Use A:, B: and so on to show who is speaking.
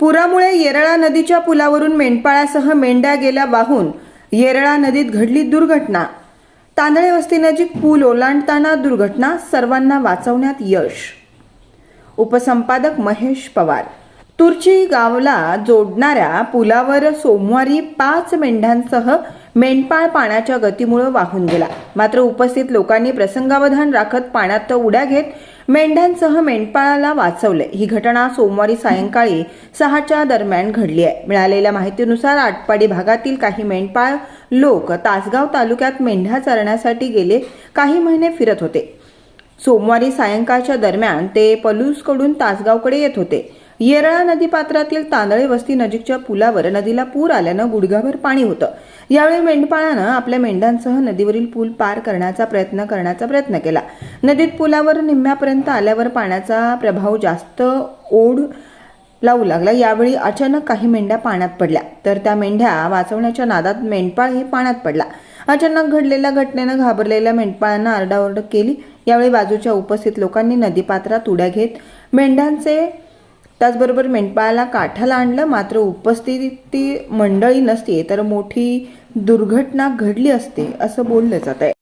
A: पुरामुळे येरळा नदीच्या पुलावरून मेंढपाळासह मेंढ्या गेल्या वाहून येरळा नदीत घडली दुर्घटना. तांदळे वस्तीनजीक पूल ओलांडताना दुर्घटना सर्वांना वाचवण्यात यश. उपसंपादक महेश पवार. तुर्ची गावला जोडणाऱ्या पुलावर सोमवारी पाच मेंढ्यांसह मेंढपाळ पाण्याच्या गतीमुळे वाहून गेला. मात्र उपस्थित लोकांनी प्रसंगावधान राखत पाण्यात उड्या घेत मेंढ्यांसह मेंढपाळाला वाचवले. ही घटना सोमवारी सायंकाळी सहाच्या दरम्यान घडली आहे. मिळालेल्या माहितीनुसार आटपाडी भागातील काही मेंढपाळ लोक तासगाव तालुक्यात मेंढ्या चरण्यासाठी गेले. काही महिने फिरत होते. सोमवारी सायंकाळच्या दरम्यान ते पलूसकडून तासगावकडे येत होते. येरळा नदीपात्रातील तांदळे वस्ती नजीकच्या पुलावर नदीला पूर आल्यानं गुडघाभर पाणी होतं. यावेळी मेंढपाळानं आपल्या मेंढ्यांसह नदीवरील पूल पार करण्याचा प्रयत्न करण्याचा प्रयत्न केला. नदीत पुलावर निम्म्यापर्यंत आल्यावर पाण्याचा प्रभाव जास्त ओढ लावू लागला. यावेळी अचानक काही मेंढ्या पाण्यात पडल्या. तर त्या मेंढ्या वाचवण्याच्या नादात मेंढपाळही पाण्यात पडला. अचानक घडलेल्या घटनेनं घाबरलेल्या मेंढपाळांना आरडाओरड केली. यावेळी बाजूच्या उपस्थित लोकांनी नदीपात्रात उड्या घेत मेंढ्यांचे त्याचबरोबर मेंढपाळाला काठाला आणलं मात्र उपस्थिती मंडळी नसती तर मोठी दुर्घटना घडली असते असं बोललं जात आहे